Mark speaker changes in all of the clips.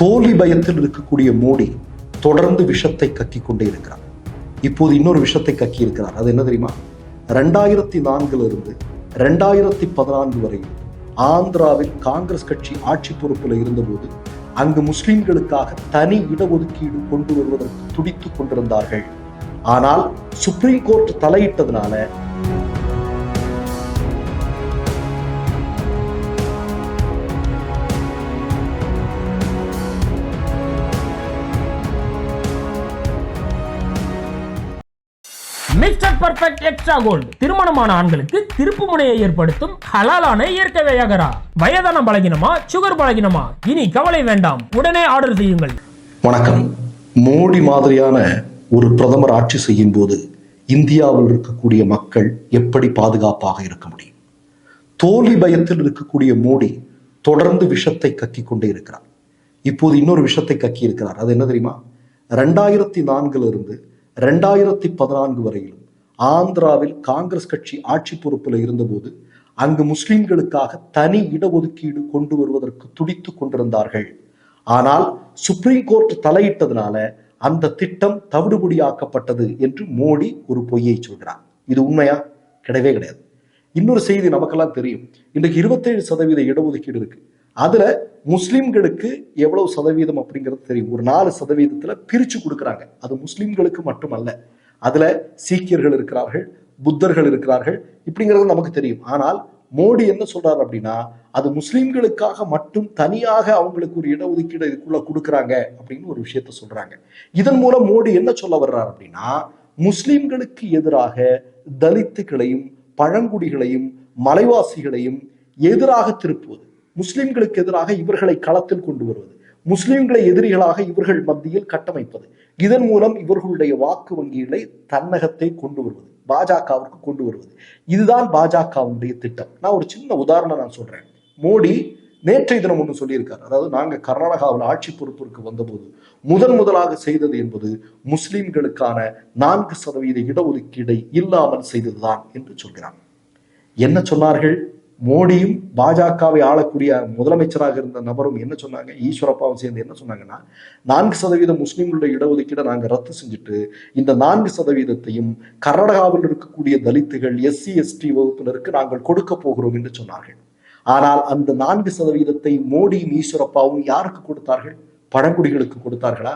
Speaker 1: தோல்வி பயத்தில் இருக்கக்கூடிய மோடி தொடர்ந்து விஷத்தை கக்கி கொண்டே இருக்கிறார். இப்போது இன்னொரு விஷத்தை கக்கி இருக்கிறார். அது என்ன தெரியுமா? ரெண்டாயிரத்தி நான்குல இருந்து ரெண்டாயிரத்தி பதினான்கு வரையும் ஆந்திராவில் காங்கிரஸ் கட்சி ஆட்சி பொறுப்பில் இருந்தபோது அங்கு முஸ்லிம்களுக்காக தனி இடஒதுக்கீடு கொண்டு வருவதற்கு துடித்துக் கொண்டிருந்தார்கள். ஆனால் சுப்ரீம் கோர்ட் தலையிட்டதுனால
Speaker 2: மிஸ்டர் பர்ஃபெக்ட் எக்ஸ்ட்ரா கோல்டு திருமணமான ஆண்களுக்கு திருப்பு முனையை ஏற்படுத்தும் ஹலாலான இயற்கை வையகரா வயதான பலகினமா சுகர் பலகினமா? இனி கவலை வேண்டாம். உடனே ஆர்டர் செய்யுங்கள்.
Speaker 1: வணக்கம். மோடி மாதிரியான ஒரு பிரதமர் ஆட்சி செய்யும் போது இந்தியாவில் இருக்கக்கூடிய மக்கள் எப்படி பாதுகாப்பாக இருக்க முடியும்? தோல்வி பயத்தில் இருக்கக்கூடிய மோடி தொடர்ந்து விஷத்தை கக்கி கொண்டே இருக்கிறார். இப்போது இன்னொரு விஷத்தை கக்கி இருக்கிறார் அது என்ன தெரியுமா? ரெண்டாயிரத்தி நான்குல இருந்து ரெண்டாயிரத்தி பதினான்கு வரையிலும் ஆந்திராவில் காங்கிரஸ் கட்சி ஆட்சி பொறுப்பில் இருந்தபோது அங்கு முஸ்லிம்களுக்காக தனி இடஒதுக்கீடு கொண்டு வருவதற்கு துடித்து கொண்டிருந்தார்கள். ஆனால் சுப்ரீம் கோர்ட் தலையிட்டதுனால அந்த திட்டம் தவிடுபடியாக்கப்பட்டது என்று மோடி ஒரு பொய்யை சொல்கிறார். இது உண்மையா? கிடையவே கிடையாது. இன்னொரு செய்தி நமக்கெல்லாம் தெரியும். இன்றைக்கு இருபத்தேழு சதவீத இடஒதுக்கீடு இருக்கு. அதுல முஸ்லிம்களுக்கு எவ்வளவு சதவீதம் அப்படிங்கிறது தெரியும். ஒரு நாலு சதவீதத்துல பிரிச்சு கொடுக்குறாங்க. அது முஸ்லிம்களுக்கு மட்டுமல்ல. அதுல சீக்கியர்கள் இருக்கிறார்கள் புத்தர்கள் இருக்கிறார்கள் இப்படிங்கிறது நமக்கு தெரியும். ஆனால் மோடி என்ன சொல்றாரு அப்படின்னா அது முஸ்லிம்களுக்காக மட்டும் தனியாக அவங்களுக்கு ஒரு இடஒதுக்கீடு இதுக்குள்ள கொடுக்குறாங்க அப்படின்னு ஒரு விஷயத்த சொல்றாங்க. இதன் மூலம் மோடி என்ன சொல்ல வர்றாரு அப்படின்னா முஸ்லிம்களுக்கு எதிராக தலித்துகளையும் பழங்குடிகளையும் மலைவாசிகளையும் எதிராக திருப்புவது. முஸ்லிம்களுக்கு எதிராக இவர்களை களத்தில் கொண்டு வருவது. முஸ்லிம்களை எதிரிகளாக இவர்கள் மத்தியில் கட்டமைப்பது. இதன் மூலம் இவர்களுடைய வாக்கு வங்கிகளை தன்னகத்தை கொண்டு வருவது. பாஜகவிற்கு கொண்டு வருவது. இதுதான் பாஜகவுடைய திட்டம். நான் ஒரு சின்ன உதாரணம் நான் சொல்றேன். மோடி நேற்றைய தினம் ஒன்று சொல்லியிருக்காரு. அதாவது நாங்க கர்நாடகாவில் ஆட்சி பொறுப்பிற்கு வந்தபோது முதன் முதலாக செய்தது என்பது முஸ்லிம்களுக்கான நான்கு சதவீத இடஒதுக்கீடை இல்லாமல் செய்ததுதான் என்று சொல்கிறார். என்ன சொன்னார்கள்? மோடியும் பாஜகவை ஆளக்கூடிய முதலமைச்சராக இருந்த நபரும் என்ன சொன்னாங்க? ஈஸ்வரப்பாவும் சேர்ந்து என்ன சொன்னாங்கன்னா நான்கு சதவீதம் முஸ்லீம்களுடைய இடஒதுக்கீடை நாங்கள் ரத்து செஞ்சுட்டு இந்த நான்கு சதவீதத்தையும் கர்நாடகாவில் இருக்கக்கூடிய தலித்துகள் எஸ்சி எஸ்டி வகுப்பினருக்கு நாங்கள் கொடுக்க போகிறோம் என்று சொன்னார்கள். ஆனால் அந்த நான்கு சதவீதத்தை மோடியும் ஈஸ்வரப்பாவும் யாருக்கு கொடுத்தார்கள்? பழங்குடிகளுக்கு கொடுத்தார்களா?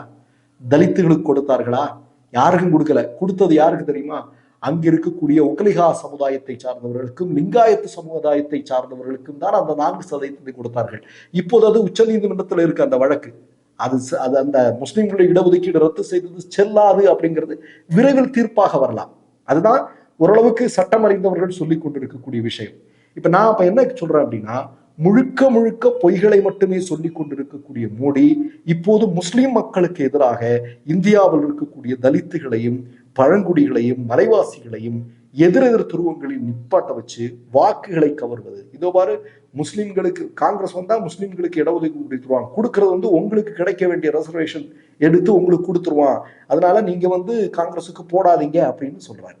Speaker 1: தலித்துகளுக்கு கொடுத்தார்களா? யாருக்கும் கொடுக்கல. கொடுத்தது யாருக்கு தெரியுமா? அங்க இருக்கக்கூடிய ஒக்கலிகா சமுதாயத்தை சார்ந்தவர்களுக்கும் லிங்காயத்து சமுதாயத்தை சார்ந்தவர்களுக்கும் தான் அந்த நான்கு சதவீதத்தை கொடுத்தார்கள். இப்போது அது உச்ச நீதிமன்றத்தில் இருக்கு அந்த வழக்கு. அது அது அந்த முஸ்லிம்களுடைய இடஒதுக்கீடு ரத்து செய்தது செல்லாது அப்படிங்கிறது விரைவில் தீர்ப்பாக வரலாம். அதுதான் ஓரளவுக்கு சட்டம் அறிந்தவர்கள் சொல்லி கொண்டிருக்கக்கூடிய விஷயம். இப்ப நான் இப்ப என்ன சொல்றேன் அப்படின்னா முழுக்க முழுக்க பொய்களை மட்டுமே சொல்லி கொண்டிருக்கக்கூடிய மோடி இப்போது முஸ்லிம் மக்களுக்கு எதிராக இந்தியாவில் இருக்கக்கூடிய தலித்துகளையும் பழங்குடிகளையும் மலைவாசிகளையும் எதிரெதிர் துருவங்களில் நிப்பாட்ட வச்சு வாக்குகளை கவர்வது. இதோ பாரு முஸ்லிம்களுக்கு காங்கிரஸ் வந்தா முஸ்லிம்களுக்கு இடஒதுக்கீடு கொடுத்துருவான் கொடுக்கறது வந்து உங்களுக்கு கிடைக்க வேண்டிய ரெசர்வேஷன் எடுத்து உங்களுக்கு கொடுத்துருவான். அதனால நீங்க வந்து காங்கிரஸுக்கு போடாதீங்க அப்படின்னு சொல்றாரு.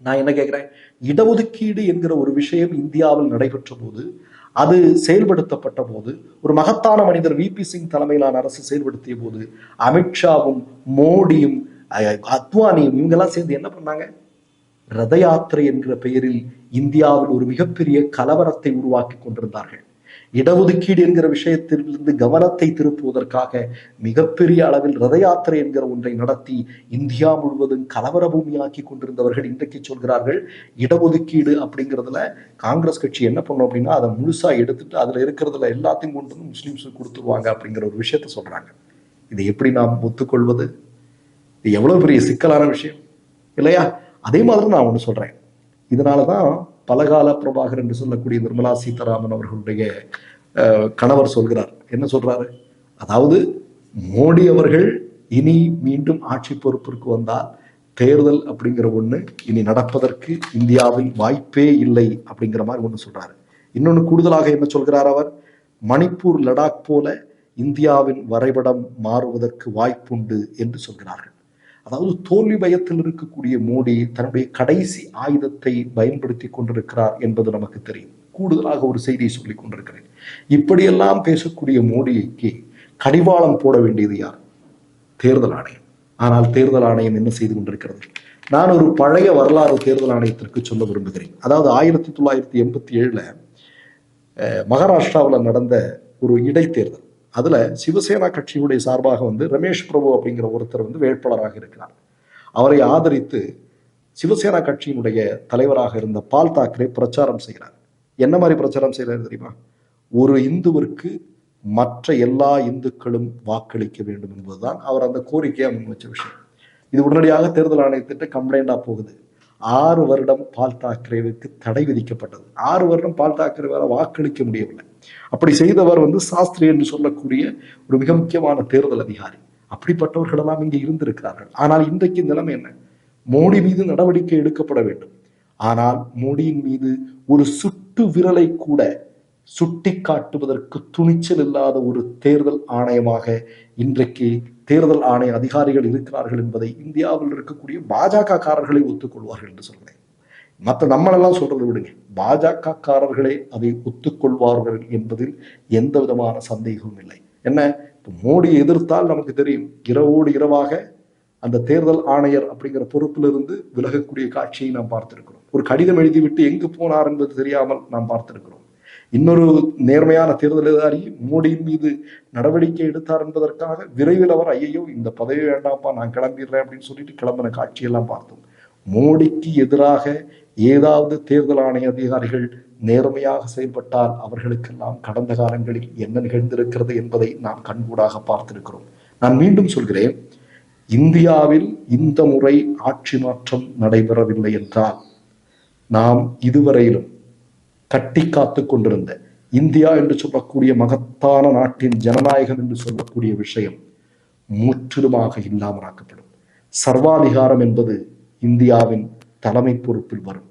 Speaker 1: நான் என்ன கேட்கிறேன் இடஒதுக்கீடு என்கிற ஒரு விஷயம் இந்தியாவில் நடைபெற்ற போது அது செயல்படுத்தப்பட்ட போது ஒரு மகத்தான மனிதர் விபி சிங் தலைமையிலான அரசு செயல்படுத்திய போது அமித்ஷாவும் மோடியும் அத்வானி இவங்கெல்லாம் சேர்ந்து என்ன பண்ணாங்க? ரத யாத்திரை என்கிற பெயரில் இந்தியாவில் ஒரு மிகப்பெரிய கலவரத்தை உருவாக்கி கொண்டிருந்தார்கள். இடஒதுக்கீடு என்கிற விஷயத்திலிருந்து கவனத்தை திருப்புவதற்காக மிகப்பெரிய அளவில் ரத யாத்திரை என்கிற ஒன்றை நடத்தி இந்தியா முழுவதும் கலவர பூமியாக்கி கொண்டிருந்தவர்கள் இன்றைக்கு சொல்கிறார்கள் இடஒதுக்கீடு அப்படிங்கிறதுல காங்கிரஸ் கட்சி என்ன பண்ணும் அப்படின்னா அதை முழுசா எடுத்துட்டு அதுல இருக்கிறதுல எல்லாத்தையும் கொண்டு வந்து முஸ்லிம்ஸுக்கு கொடுத்துருவாங்க அப்படிங்கிற ஒரு விஷயத்த சொல்றாங்க. இதை எப்படி நாம் ஒத்துக்கொள்வது? இது எவ்வளவு பெரிய சிக்கலான விஷயம் இல்லையா? அதே மாதிரி நான் ஒன்று சொல்றேன். இதனால தான் பலகால பிரபாகர் என்று சொல்லக்கூடிய நிர்மலா சீதாராமன் அவர்களுடைய கணவர் சொல்கிறார். என்ன சொல்றாரு? அதாவது மோடி அவர்கள் இனி மீண்டும் ஆட்சி பொறுப்பிற்கு வந்தால் தேர்தல் அப்படிங்கிற ஒண்ணு இனி நடப்பதற்கு இந்தியாவில் வாய்ப்பே இல்லை அப்படிங்கிற மாதிரி ஒன்று சொல்றாரு. இன்னொன்று கூடுதலாக என்ன சொல்கிறார் அவர்? மணிப்பூர் லடாக் போல இந்தியாவின் வரைபடம் மாறுவதற்கு வாய்ப்புண்டு என்று சொல்கிறார்கள். அதாவது தோல்வி பயத்தில் இருக்கக்கூடிய மோடி தன்னுடைய கடைசி ஆயுதத்தை பயன்படுத்தி கொண்டிருக்கிறார் என்பது நமக்கு தெரியும். கூடுதலாக ஒரு செய்தியை சொல்லிக் கொண்டிருக்கிறேன். இப்படியெல்லாம் பேசக்கூடிய மோடிக்கு கடிவாளம் போட வேண்டியது யார்? தேர்தல் ஆணையம். ஆனால் தேர்தல் ஆணையம் என்ன செய்து கொண்டிருக்கிறது? நான் ஒரு பழைய வரலாறு தேர்தல் ஆணையத்திற்கு சொல்ல விரும்புகிறேன். அதாவது ஆயிரத்தி தொள்ளாயிரத்தி எண்பத்தி ஏழுல மகாராஷ்டிராவில் நடந்த ஒரு இடைத்தேர்தல். அதில் சிவசேனா கட்சியுடைய சார்பாக வந்து ரமேஷ் பிரபு அப்படிங்கிற ஒருத்தர் வந்து வேட்பாளராக இருக்கிறார். அவரை ஆதரித்து சிவசேனா கட்சியினுடைய தலைவராக இருந்த பால் தாக்கரே பிரச்சாரம் செய்கிறார். என்ன மாதிரி பிரச்சாரம் செய்கிறார் தெரியுமா? ஒரு இந்துவிற்கு மற்ற எல்லா இந்துக்களும் வாக்களிக்க வேண்டும் என்பதுதான் அவர் அந்த கோரிக்கையை முன் வச்ச விஷயம். இது உடனடியாக தேர்தல் ஆணையத்திட்ட கம்ப்ளைண்டாக போகுது. ஆறு வருடம் பால் தாக்கரேவுக்கு தடை விதிக்கப்பட்டது. ஆறு வருடம் பால் தாக்கரேவால் வாக்களிக்க முடியவில்லை. அப்படி செய்தவர் வந்து சாஸ்திரி என்று சொல்லக்கூடிய ஒரு மிக முக்கியமான தேர்தல் அதிகாரி. அப்படிப்பட்டவர்களெல்லாம் இங்கே இருந்திருக்கிறார்கள். ஆனால் இன்றைக்கு நிலைமை என்ன? மோடி மீது நடவடிக்கை எடுக்கப்பட வேண்டும். ஆனால் மோடியின் மீது ஒரு சுட்டு விரலை கூட சுட்டி காட்டுவதற்கு துணிச்சல் இல்லாத ஒரு தேர்தல் ஆணையமாக இன்றைக்கு தேர்தல் ஆணைய அதிகாரிகள் இருக்கிறார்கள் என்பதை இந்தியாவில் இருக்கக்கூடிய பாஜக காரர்களை ஒத்துக்கொள்வார்கள் என்று சொல்கிறேன் மற்ற நம்மளெல்லாம் சொல்றதை விடுங்க. பாஜக காரர்களே அதை ஒத்துக்கொள்வார்கள் என்பதில் எந்த விதமான சந்தேகமும் இல்லை. என்ன? இப்போ மோடி எதிர்த்தால் நமக்கு தெரியும் இரவோடு இரவாக அந்த தேர்தல் ஆணையர் அப்படிங்கிற பொறுப்பிலிருந்து விலகக்கூடிய காட்சியை நாம் பார்த்திருக்கிறோம். ஒரு கடிதம் எழுதிவிட்டு எங்கு போனார் என்பது தெரியாமல் நாம் பார்த்திருக்கிறோம். இன்னொரு நேர்மையான தேர்தல் அதிகாரி மோடியின் மீது நடவடிக்கை எடுத்தார் என்பதற்காக விரைவில் அவர் ஐயையோ இந்த பதவி வேண்டாம்ப்பா நான் கிளம்பிடுறேன் அப்படின்னு சொல்லிட்டு கிளம்பின காட்சியெல்லாம் பார்த்தோம். மோடிக்கு எதிராக ஏதாவது தேர்தல் ஆணைய அதிகாரிகள் நேர்மையாக செயல்பட்டால் அவர்களுக்கெல்லாம் கடந்த காலங்களில் என்ன நிகழ்ந்திருக்கிறது என்பதை நாம் கண்கூடாக பார்த்திருக்கிறோம். நான் மீண்டும் சொல்கிறேன் இந்தியாவில் இந்த முறை ஆட்சி மாற்றம் நடைபெறவில்லை என்றால் நாம் இதுவரையிலும் கட்டி காத்து கொண்டிருந்த இந்தியா என்று சொல்லக்கூடிய மகத்தான நாட்டின் ஜனநாயகம் என்று சொல்லக்கூடிய விஷயம் முற்றிலுமாக இல்லாமலாக்கப்படும். சர்வாதிகாரம் என்பது இந்தியாவின் தலைமை பொறுப்பில் வரும்.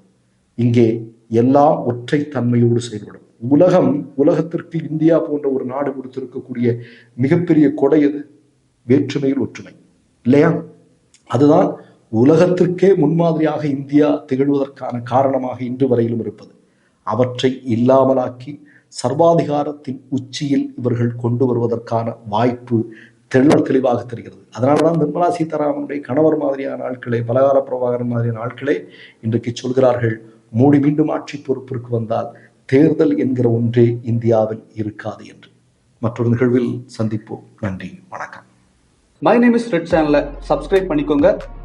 Speaker 1: இங்கே எல்லாம் ஒற்றை தன்மையோடு செயல்படும். உலகம் உலகத்திற்கு இந்தியா போன்ற ஒரு நாடு கொடுத்திருக்கக்கூடிய மிகப்பெரிய கொடை எது? வேற்றுமையில் ஒற்றுமை. இல்லையா? அதுதான் உலகத்திற்கே முன்மாதிரியாக இந்தியா திகழ்வதற்கான காரணமாக இன்று வரையிலும் இருப்பது. அவற்றை இல்லாமலாக்கி சர்வாதிகாரத்தின் உச்சியில் இவர்கள் கொண்டு வருவதற்கான வாய்ப்பு தெள்ள தெளிவாக தெரிகிறது. அதனாலதான் நிர்மலா சீதாராமனுடைய கணவர் மாதிரியான ஆட்களே பலகார பிரபாகரன் மாதிரியான ஆட்களே இன்றைக்கு சொல்கிறார்கள் மோடி மீண்டும் ஆட்சி பொறுப்பிற்கு வந்தால் தேர்தல் என்கிற ஒன்றே இந்தியாவில் இருக்காது என்று. மற்றொரு நிகழ்வில் சந்திப்போம். நன்றி வணக்கம்.
Speaker 3: மை நேம் இஸ் ரெட் சேனலை சப்ஸ்கிரைப் பண்ணிக்கோங்க.